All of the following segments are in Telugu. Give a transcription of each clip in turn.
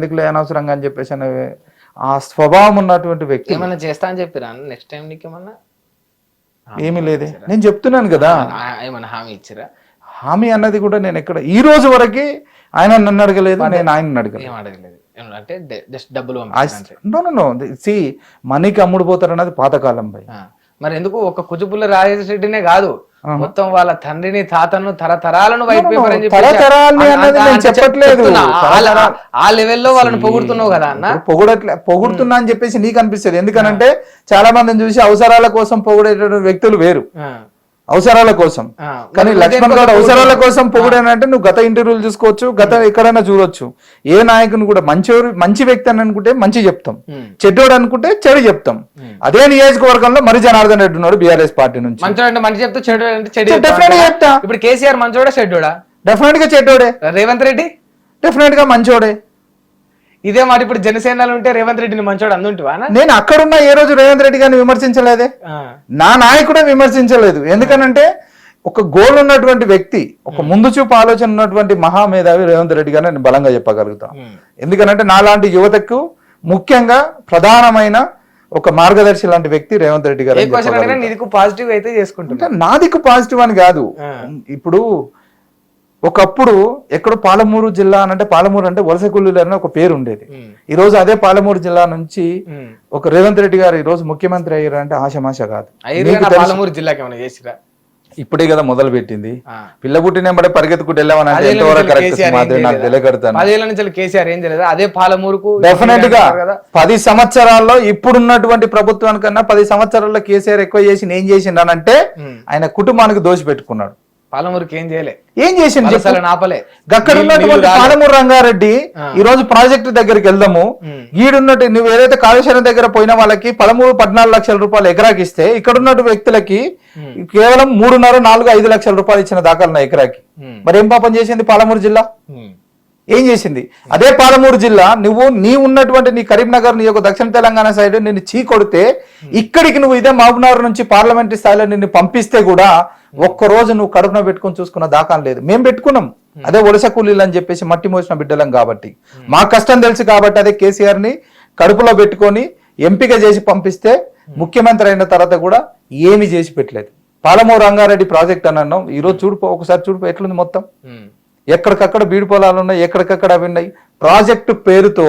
ఎందుకులే అనవసరంగా అని చెప్పేసి అని ఆ స్వభావం ఉన్నటువంటి వ్యక్తి. ఏమన్నా చేస్తా అని చెప్పిరా? నెక్స్ట్ టైం నీకు ఏమన్నా ఏమీ లేదే. నేను చెప్తున్నాను కదా. ఏమన్నా హామీ ఇచ్చిరా? హామీ అన్నది కూడా నేను ఎక్కడ ఈ రోజు వరకు ఆయన నన్ను అడగలేదు నేను ఆయన అడగలేదు. అంటే జస్ట్ డబ్బులు పంపించారు అంతే. No no no. సి మనీకి అమ్ముడు పోతారు అన్నది పాతకాలం పై. మరి ఎందుకు? ఒక కుజుపుల్ల రాజేశ్వరినే కాదు. మొత్తం వాళ్ళ తండ్రిని తాతను తరతరాలను వైట్ పేపర్ అని ఆ- లెవెల్లో వాళ్ళని పొగుడుతున్నావు కదా అన్న? పొగడట్లే పొగుడుతున్నా అని చెప్పేసి నీకు అనిపిస్తుంది. ఎందుకనంటే చాలా మందిని చూసి అవసరాల కోసం పొగిడేటువంటి వ్యక్తులు వేరు. అవసరాల కోసం. కానీ లక్ష్మణ్ గౌడ్ అవసరాల? కోసం పొగిడానంటే నువ్వు గత ఇంటర్వ్యూలు చూసుకోవచ్చు గత ఎక్కడైనా చూడొచ్చు ఏ నాయకుని కూడా మంచి మంచి వ్యక్తి అని అనుకుంటే మంచి చెప్తాం ఉమ్. చెడ్డోడు అనుకుంటే చెడు చెప్తాం అదే నియోజకవర్గంలో మరి జనార్దన్ రెడ్డి ఉన్నాడు బీఆర్ఎస్ పార్టీ నుంచి మంచోడు మంచి చెప్తా చెడు? చెప్తా. ఇప్పుడు కేసీఆర్ మంచోడా చెడ్డోడా డెఫినెట్గా చెడ్డోడే రేవంత్ రెడ్డి డెఫినెట్గా మంచోడే ఇదే మాట ఇప్పుడు జనసేనలో ఉంటే రేవంత్ రెడ్డిని మంచోడు అందుంటివా? నేను అక్కడున్న ఏ రోజు రేవంత్ రెడ్డి గారిని విమర్శించలేదే. నా నాయకుడే విమర్శించలేదు ఎందుకనంటే ఒక గోల్ ఉన్నటువంటి వ్యక్తి ఒక ముందు చూపు ఆలోచన ఉన్నటువంటి మహామేధావి రేవంత్ రెడ్డి గారిని నేను బలంగా చెప్పగలుగుతా ఉమ్. ఎందుకనంటే నాలాంటి యువతకు ముఖ్యంగా ప్రధానమైన ఒక మార్గదర్శి లాంటి వ్యక్తి రేవంత్ రెడ్డి గారు పాజిటివ్ అయితే అంటే నాదికు పాజిటివ్ అని కాదు. ఇప్పుడు ఒకప్పుడు ఎక్కడో పాలమూరు జిల్లా అని అంటే పాలమూరు అంటే వలస కూలీలు అని ఒక పేరు ఉండేది. ఈ రోజు అదే పాలమూరు జిల్లా నుంచి. ఒక రేవంత్ రెడ్డి గారు ఈ రోజు ముఖ్యమంత్రి అయ్యారు అంటే ఆశమాష కాదు. పాలమూరు జిల్లాకి ఏమైనా చేసిరా ఇప్పుడే కదా మొదలు పెట్టింది. పిల్ల పుట్టినబడే పరిగెత్తుకుంటూ వెళ్ళామని అంటే ఎంతవరకు కరెక్ట్ కేసీఆర్ ఏం నాకు? తెలియకడతాను కేసీఆర్ అదే పాలమూరుకు డెఫినెట్గా పది సంవత్సరాల్లో ఇప్పుడున్నటువంటి ప్రభుత్వానికన్నా పది సంవత్సరాల్లో కేసీఆర్ ఎక్కువ చేసి ఏం చేసిండనంటే. ఆయన కుటుంబానికి దోషి పెట్టుకున్నాడు పాలమూరుకి ఏం చేయలే ఏం చెప్పు? వలసలు నాపలే అక్కడ ఉన్నటువంటి. పాలమూరు రంగారెడ్డి ఈ రోజు ప్రాజెక్టు దగ్గరికి వెళ్దాము. ఈడున్నట్టు నువ్వు ఏదైతే కాళేశ్వరం దగ్గర పోయిన వాళ్ళకి పదమూడు పద్నాలుగు లక్షల రూపాయలు ఎకరాకి ఇస్తే ఇక్కడ ఉన్నట్టు వ్యక్తులకి కేవలం మూడున్నర నాలుగు ఐదు లక్షల రూపాయలు ఇచ్చిన దాఖలు ఎకరాకి. మరి ఏం పాపం చేసింది పాలమూరు జిల్లా. ఏం చేసింది? అదే పాలమూరు జిల్లా నువ్వు నీ ఉన్నటువంటి నీ కరీంనగర్ నీ యొక్క దక్షిణ తెలంగాణ సైడ్ నిన్ను చీ కొడితే ఇక్కడికి నువ్వు ఇదే మహబూబ్నగర్ నుంచి పార్లమెంటరీ స్థాయిలో నిన్ను పంపిస్తే కూడా ఒక్క రోజు నువ్వు కడుపున పెట్టుకొని చూసుకున్న దాఖలు లేదు. మేము పెట్టుకున్నాం. అదే వలస కూలీలు అని చెప్పేసి మట్టి మోసిన బిడ్డలం కాబట్టి. మా కష్టం తెలుసు కాబట్టి అదే కేసీఆర్ని కడుపులో పెట్టుకొని ఎంపిక చేసి పంపిస్తే ముఖ్యమంత్రి అయిన తర్వాత కూడా ఏమీ చేసి పెట్టలేదు. పాలమూరు రంగారెడ్డి ప్రాజెక్ట్ అని అన్నాం. ఈ రోజు చూడుపో ఒకసారి చూడుపో ఎట్లుంది మొత్తం? ఎక్కడికక్కడ బీడు పొలాలు ఉన్నాయి ఎక్కడికక్కడ అవి ఉన్నాయి ప్రాజెక్టు పేరుతో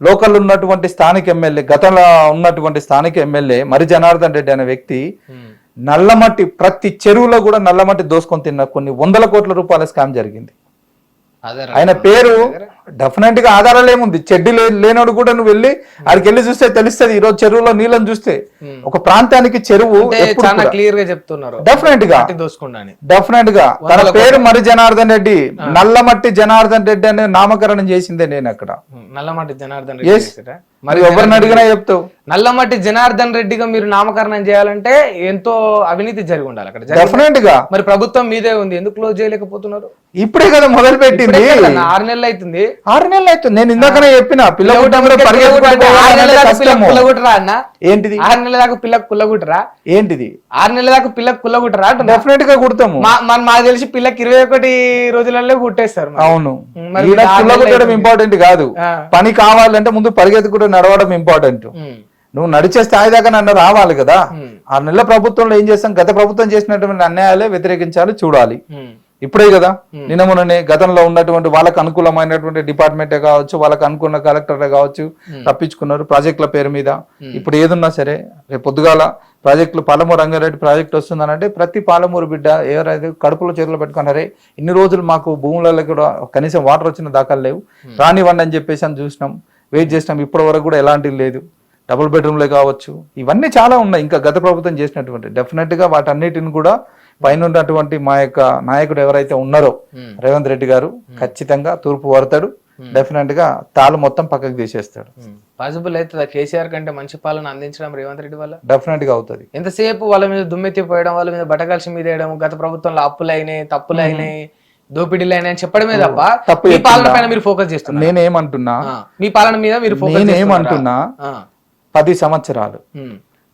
లోకల్ ఉన్నటువంటి స్థానిక ఎమ్మెల్యే గతంలో ఉన్నటువంటి స్థానిక ఎమ్మెల్యే మరి జనార్దన్ రెడ్డి అనే వ్యక్తి ఉమ్. నల్లమట్టి ప్రతి చెరువులో కూడా నల్లమట్టి దోసుకొని తిన్న కొన్ని వందల కోట్ల రూపాయల స్కామ్ జరిగింది. ఆయన పేరు డెఫినెట్గా ఆధారాలు ఏముంది? చెడ్డి లేనోడు కూడా నువ్వు వెళ్ళి ఆడికి వెళ్ళి చూస్తే తెలుస్తుంది. ఈ రోజు చెరువులో నీళ్ళని చూస్తే ఒక ప్రాంతానికి చెరువు చాలా క్లియర్గా చెప్తున్నారు. డెఫినెట్గా డెఫినెట్గా తన పేరు మరి జనార్దన్ రెడ్డి నల్లమట్టి జనార్దన్ రెడ్డి అనే నామకరణం చేసిందే నేను అక్కడ. నల్లమట్టి జనార్దన్ రెడ్డి? మరి ఎవరిని అడిగినా చెప్తావు. నల్లమట్టి జనార్దన్ రెడ్డిగా మీరు నామకరణం చేయాలంటే ఎంతో అవినీతి జరిగి ఉండాలి అక్కడ? డెఫినెట్గా. మరి ప్రభుత్వం మీదే ఉంది. ఎందుకు క్లోజ్ చేయలేకపోతున్నారు? ఇప్పుడే కదా మొదలు పెట్టింది ఆరు నెలలు అవుతుంది. ఆరు నెలలు అవుతుంది నేను ఇందాకనే చెప్పిన పిల్ల. పుల్లగుట్టరా అన్న ఏంటిది ఆరు నెలల దాకా పిల్లకు పుల్లగుట్టరా ఏంటిది ఆరు నెలల దాకా పిల్లకు పుల్లగుట్టరా అంటున్నా. డెఫినెట్గా కుడతాము మన- మాకు తెలిసి పిల్లకి ఇరవై ఒకటి రోజులలో కుట్టేస్తారు. అవును పుల్ల అవుతుంది. ఇంపార్టెంట్ కాదు. పని కావాలంటే ముందు పరిగెత్తుకుంటూ నడవడం ఇంపార్టెంట్. నువ్వు నడిచే స్థాయి దాకా నన్ను రావాలి కదా. ఆ నెల ప్రభుత్వంలో ఏం చేస్తాం గత ప్రభుత్వం చేసినటువంటి అన్యాయాలే వ్యతిరేకించాలి చూడాలి. ఇప్పుడే కదా. నిన్న మొన్ననే గతంలో ఉన్నటువంటి వాళ్ళకు అనుకూలమైనటువంటి డిపార్ట్మెంటే కావచ్చు వాళ్ళకు అనుకున్న కలెక్టరే కావచ్చు తప్పించుకున్నారు ప్రాజెక్టుల పేరు మీద. ఇప్పుడు ఏదున్నా సరే రేపు పొద్దుగాల ప్రాజెక్టులు పాలమూరు రంగారెడ్డి ప్రాజెక్ట్ వస్తుందనంటే ప్రతి పాలమూరు బిడ్డ ఎవరైతే కడుపులో చేతులు పెట్టుకున్నారే ఇన్ని రోజులు మాకు భూములలో కూడా కనీసం వాటర్ వచ్చిన దాఖలు లేవు. రానివ్వండి అని చెప్పేసి అని చూసినాం. వెయిట్ చేసినాం. ఇప్పటి వరకు కూడా ఎలాంటివి లేదు. డబుల్ బెడ్రూమ్లే కావచ్చు. ఇవన్నీ చాలా ఉన్నాయి. ఇంకా గత ప్రభుత్వం చేసినటువంటి డెఫినెట్గా వాటన్నిటిని కూడా పైన ఉన్నటువంటి మా యొక్క నాయకుడు ఎవరైతే ఉన్నారో రేవంత్ రెడ్డి గారు ఖచ్చితంగా తూర్పు వరతాడు డెఫినెట్గా తాళ్ళు మొత్తం పక్కకు తీసేస్తాడు. పాసిబుల్ అవుతుందా కేసీఆర్ కంటే మంచి పాలన అందించడం రేవంత్ రెడ్డి వల్ల? డెఫినెట్గా అవుతుంది. ఎంతసేపు వాళ్ళ మీద దుమ్మెత్తి పోయడం వాళ్ళ మీద బట్టకలిసి మీద వేయడం గత ప్రభుత్వంలో అప్పులైనాయి తప్పులైనాయి దోపిడీలు అయినాయి అని చెప్పడమే తప్ప తప్పు మీ పాలన. పైన మీరు ఫోకస్ చేస్తున్నారు? నేనేమంటున్నా ఆ, మీ పాలన మీద మీరు ఫోకస్ నేనేమంటున్నా పది సంవత్సరాలు.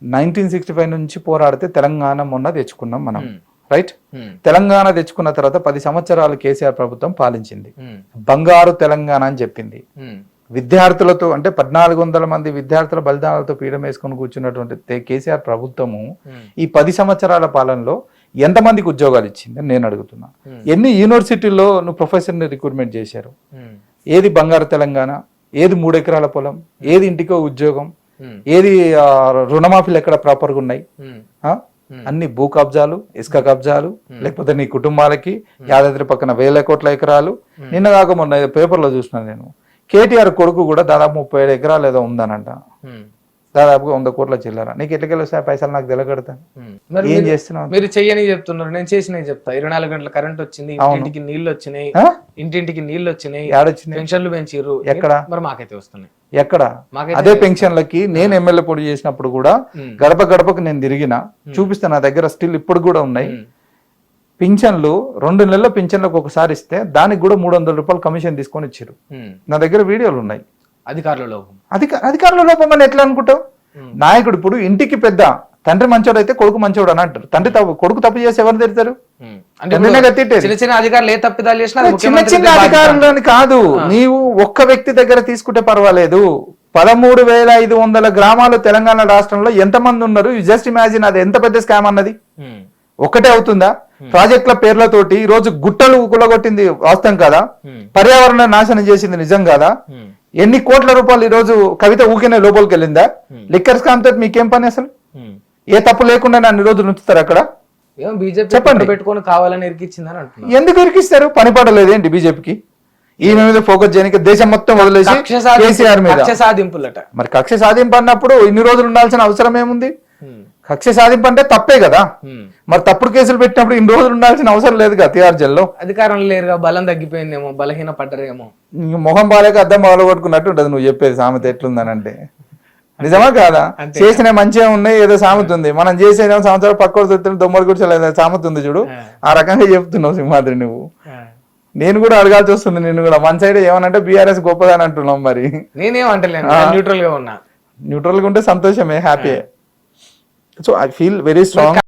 నైన్టీన్ సిక్స్టీ ఫైవ్ నుంచి పోరాడితే తెలంగాణ మొన్న తెచ్చుకున్నాం మనం. రైట్ తెలంగాణ తెచ్చుకున్న తర్వాత పది సంవత్సరాలు కేసీఆర్ ప్రభుత్వం పాలించింది. బంగారు తెలంగాణ అని చెప్పింది. విద్యార్థులతో అంటే పద్నాలుగు వందల మంది విద్యార్థుల బలిదానాలతో పీడం వేసుకొని కూర్చున్నటువంటి కేసీఆర్ ప్రభుత్వము ఈ పది సంవత్సరాల పాలనలో ఎంతమందికి ఉద్యోగాలు ఇచ్చింది అని నేను అడుగుతున్నా. Hmm. ఎన్ని యూనివర్సిటీల్లో నువ్వు ప్రొఫెసర్ని రిక్రూట్మెంట్ చేశారు? ఏది బంగారు తెలంగాణ? ఏది మూడెకరాల పొలం? ఏది ఇంటికో ఉద్యోగం? ఏది రుణమాఫీలు ఎక్కడ ప్రాపర్గా ఉన్నాయి? అన్ని భూ కబ్జాలు ఇసుక కబ్జాలు లేకపోతే నీ కుటుంబాలకి యాదాద్రి పక్కన వేల కోట్ల ఎకరాలు. నిన్న కాక మొన్న పేపర్లో చూసినాను నేను. కేటీఆర్ కొడుకు కూడా దాదాపు ముప్పై ఏడు ఎకరాలు ఏదో ఉందనంట. దాదాపుగా వంద కోట్ల చిల్లర. నీకు ఎట్లకెళ్ళి వస్తాయి పైసలు నాకు తెలగడతాను ఏం చేస్తున్నావు? మీరు చెయ్యని చెప్తున్నారు. నేను చేసినవి చెప్తా. ఇరవై నాలుగు గంటల కరెంట్ వచ్చింది ఇంటింటికి నీళ్ళు వచ్చినాయి? ఇంటింటికి నీళ్ళు వచ్చినాయి ఏడొచ్చినాయి పెన్షన్లు పెంచిర్రు. ఎక్కడ? మరి మాకైతే వస్తున్నాయి. ఎక్కడ? అదే పెన్షన్లకి నేను ఎమ్మెల్యే పొడి చేసినప్పుడు కూడా. గడప గడపకు నేను తిరిగిన చూపిస్తే నా దగ్గర స్టిల్ ఇప్పుడు కూడా ఉన్నాయి. పింఛన్లు రెండు నెలల పింఛన్లకు ఒకసారి ఇస్తే దానికి కూడా మూడు వందల రూపాయలు కమిషన్ తీసుకొని ఇచ్చారు. నా దగ్గర వీడియోలు ఉన్నాయి. అధికారుల లోపం. అధిక అధికారుల లోపం అని ఎట్లా అనుకుంటావు. నాయకుడు ఇప్పుడు ఇంటికి పెద్ద తండ్రి మంచోడు అయితే కొడుకు మంచోడు అని అంటారు. తండ్రి తప్పు కొడుకు తప్పు చేసి ఎవరు తిడతారు. అంటే. చిన్న చిన్న అధికారులు ఏ తప్పిదాలు చేసినా చిన్న చిన్న అధికారులని కాదు. నీవు ఒక్క వ్యక్తి దగ్గర తీసుకుంటే పర్వాలేదు. పదమూడు వేల ఐదు వందల గ్రామాలు తెలంగాణ రాష్ట్రంలో ఎంతమంది ఉన్నారు? జస్ట్ ఇమాజిన్ అది ఎంత పెద్ద స్కామ్ అన్నది. ఉమ్, ఒక్కటే అవుతుందా? ప్రాజెక్టుల పేర్లతోటి ఈ రోజు గుట్టలు కులగొట్టింది వాస్తవం కదా? పర్యావరణ నాశనం చేసింది నిజం కాదా? ఎన్ని కోట్ల రూపాయలు ఈ రోజు కవిత ఊకినే లోపలికి వెళ్ళిందా లిక్కర్ స్కామ్ తోటి మీకేం పని అసలు. ఏ తప్పు లేకుండా నన్ను రోజులు ఉంచుతారు అక్కడ? ఏం బీజేపీ చెప్పండి. పెట్టుకొని కావాలని ఇరికిచ్చిందని అంటున్నారు. ఎందుకు ఇరికిస్తారు? పని పడలేదు ఏంటి బీజేపీకి? ఈమె మీద ఫోకస్ చేయడానికి దేశం మొత్తం వదిలేసి కేసీఆర్ మీద. కక్ష సాధింపులట. మరి కక్ష సాధింపు అన్నప్పుడు ఇన్ని రోజులు ఉండాల్సిన అవసరం ఏముంది? కక్ష సాధింపు అంటే తప్పే కదా. మరి తప్పుడు కేసులు పెట్టినప్పుడు ఇన్ని రోజులు ఉండాల్సిన అవసరం లేదు కదా తిహార్ జైల్లో? అధికారంలో లేరుగా బలం తగ్గిపోయిందేమో బలహీన పడ్డరేమో మొహం బాలేక అద్దం బాగా కొట్టుకున్నట్టు ఉంటుంది నువ్వు చెప్పేది సామెత ఎట్లుందని అంటే. నిజమా కాదా? చేసిన మంచిగా ఉన్నాయి ఏదో సామెత ఉంది. మనం చేసే సంవత్సరాలు పక్క దొరుకుతున్న దొమ్మలు కూర్చోలేదు సామెత ఉంది చూడు. ఆ. రకంగా చెప్తున్నావు సింహాద్రి నువ్వు. నేను కూడా అడగాల్సి వస్తుంది నిన్ను కూడా. మన సైడ్ ఏమనంటే బీఆర్ఎస్ గొప్పదని అంటున్నాం మరి. నేనేం అంటలేను. న్యూట్రల్గా ఉన్నా. న్యూట్రల్గా ఉంటే సంతోషమే happy so I feel very strong